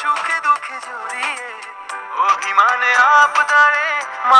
সুখে দুঃখে জড়িয়ে অভিমানে আপদারে মা